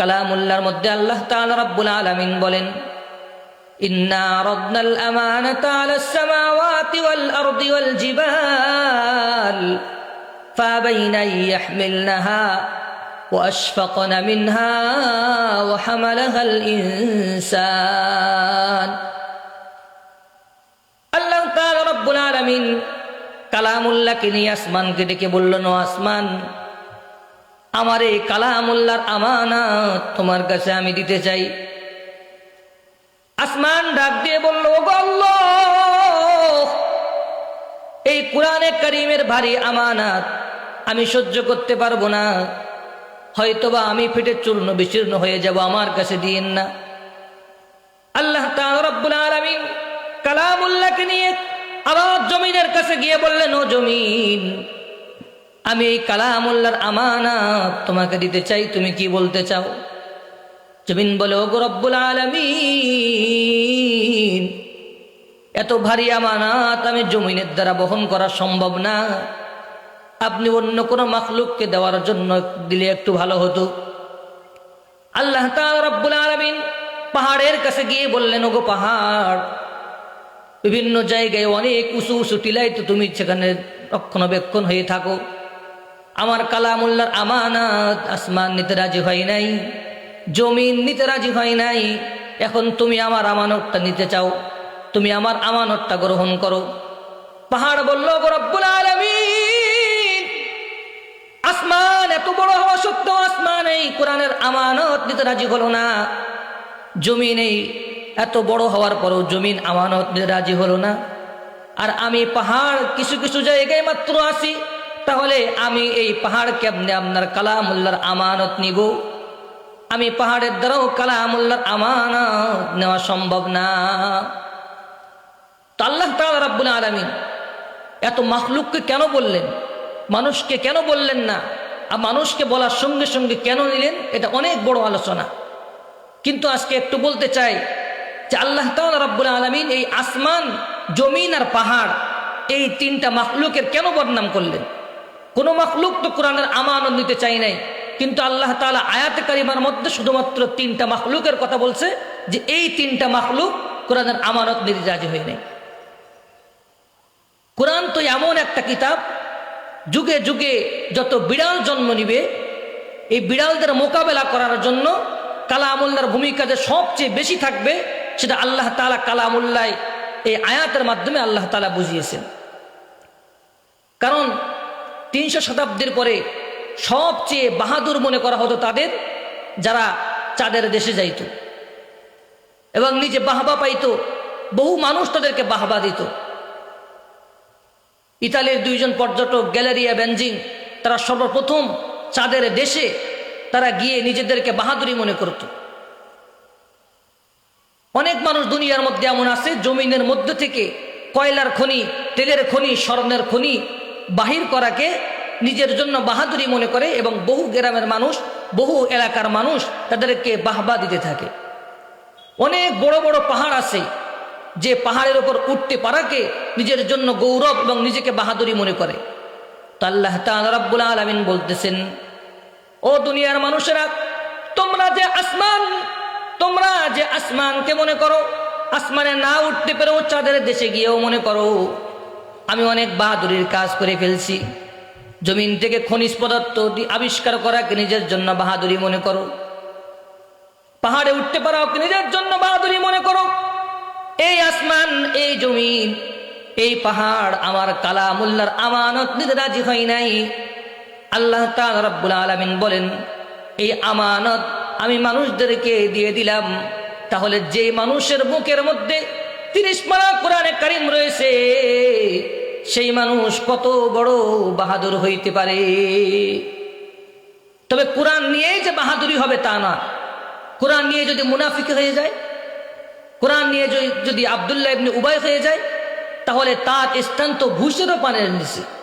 কালামুল্লার মধ্যে আল্লাহ তাআলা রাব্বুল আলামিন বলেন إنا عرضنا الأمانة على السماوات والأرض والجبال فأبين أن يحملنها وأشفقن منها وحملها الإنسان আল্লাহ তাআলা রব্বুল আলামিন কালামুল্লাহকে নিয়ে আসমানকে ডেকে বলল নো আসমান আমার এই কালামুল্লাহর আমানত তোমার কাছে আমি দিতে চাই। আসমান ডাক দিয়ে বলল "ও গো এই কোরআনে করিমের ভারী আমানাত আমি সহ্য করতে পারব না। হয়তোবা আমি ফেটে চূর্ণ বিচূর্ণ হয়ে যাব, আমার কাছে দিয়েন না। আল্লাহ রব্বুল আলামিন কালামুল্লাহকে নিয়ে আবার জমিনের কাছে গিয়ে বললেন, ও জমিন আমি এই কালামুল্লাহর আমানাত তোমাকে দিতে চাই, তুমি কি বলতে চাও? জমিন বলে ও রব্বুল আলামিন, এত ভারী আমানাত আমি জমিনের দ্বারা বহন করা সম্ভব না। আপনি অন্য কোনো মাখলুককে দেওয়ার জন্য দিলে একটু ভালো হতো। আল্লাহ রব্বুল আলামিন পাহাড়ের কাছে গিয়ে বললেন, ওগো পাহাড়, বিভিন্ন জায়গায় অনেক উঁচু উঁচু টিলাই তো তুমি সেখানে রক্ষণাবেক্ষণ হয়ে থাকো। আমার কালামুল্লার আমানাত আসমান নিতে রাজি হয় নাই, জমিন নিতে রাজি হয় নাই। এখন তুমি আমার আমানতটা নিতে চাও, তুমি আমার আমানতটা গ্রহণ করো। পাহাড় বলল রব্বুল আলামিন, আসমান এত বড় হওয়া সত্ত্বেও আসমান এই কোরআনের আমানত নিতে রাজি হলো না। জমিন এই এত বড় হওয়ার পরও জমিন আমানত নিতে রাজি হলো না। আর আমি পাহাড় কিছু কিছু জায়গায় মাত্র আসি তাহলে আমি এই পাহাড় কেমনে আপনার কালামুল্লার আমানত নিব। আমি পাহাড়ের দ্বারাও কালামুল্লার আমানত নেওয়া সম্ভব না। তো আল্লাহ তাআলা রাব্বুল আলামিন এত মাখলুককে কেন বললেন? মানুষকে কেন বললেন না? আর মানুষকে বলার সঙ্গে সঙ্গে কেন নিলেন? এটা অনেক বড় আলোচনা। কিন্তু আজকে একটু বলতে চাই যে আল্লাহ তাআলা রাব্বুল আলামিন এই আসমান, জমিন আর পাহাড় এই তিনটা মাখলুকের কেন বদনাম করলেন? কোন মাখলুক তো কোরআনের আমানত নিতে চাই নাই। কিন্তু আল্লাহ তাআলা আয়াতে কারিমার মধ্যে শুধুমাত্র তিনটা মাখলুকের কথা বলছে যে এই তিনটা মাখলুক কোরআনের আমানত নিতে রাজি হয় নাই। কোরআন তো এমন একটা কিতাব, যুগে যুগে যত বিড়াল জন্ম নিবে, এই বিড়ালদের মোকাবেলা করার জন্য কালামুল্লার ভূমিকা যে সবচেয়ে বেশি থাকবে, সেটা আল্লাহ তালা কালামুল্লায় এই আয়াতের মাধ্যমে আল্লাহ তালা বুঝিয়েছেন। কারণ তিনশো শতাব্দীর পরে সবচেয়ে বাহাদুর মনে করা হতো তাদের, যারা চাঁদের দেশে যাইত। এবং নিজে বাহবা পাইতো, বহু মানুষ তাদেরকে বাহবা দিত। ইতালির দুইজন পর্যটক গ্যালারিয়া বেঞ্জিং, তারা সর্বপ্রথম চাঁদের দেশে তারা গিয়ে নিজেদেরকে বাহাদুরি মনে করত। অনেক মানুষ দুনিয়ার মধ্যে এমন আছে, জমিনের মধ্যে থেকে কয়লার খনি, তেলের খনি, স্বর্ণের খনি বাহির করাকে নিজের জন্য বাহাদুরি মনে করে এবং বহু গ্রামের মানুষ, বহু এলাকার মানুষ তাদেরকে বাহবা দিতে থাকে। অনেক বড় বড় পাহাড় আছে যে পাহাড়ের ওপর উঠতে পারাকে নিজের জন্য গৌরব এবং নিজেকে বাহাদুরি মনে করে। তো আল্লাহ আলামিন বলতেছেন, ও দুনিয়ার মানুষেরা, তোমরা যে আসমান, তোমরা যে আসমানকে মনে করো, আসমানে না উঠতে পেরেও চাঁদের দেশে গিয়েও মনে করো। আমি অনেক বাহাদুরির কাজ করে ফেলছি। জমিন থেকে খনিজ পদার্থ আবিষ্কার করাকে নিজের জন্য বাহাদুরি মনে করো? পাহাড়ে উঠতে পারাও নিজের জন্য বাহাদুরি মনে করো? এই আসমান, এই জমিন, এই পাহাড় আমার কালামুল্লার আমানত নিতে রাজি হয় নাই। আল্লাহ রাব্বুল আলামিন বলেন, এই আমানত আমি মানুষদেরকে দিয়ে দিলাম। তাহলে যে মানুষের বুকের মধ্যে তিরিশ পারা কোরআনে কারিম রয়েছে। সেই মানুষ কত বড় বাহাদুর হইতে পারে। তবে কোরআন নিয়েই যে বাহাদুরি হবে তা না। কোরআন নিয়ে যদি মুনাফিক হয়ে যায়, কোরআন নিয়ে যদি- যদি আবদুল্লাহ ইবনে উবাই হয়ে যায়, তাহলে তার স্থান তো ভূষেরও পানের নিচে।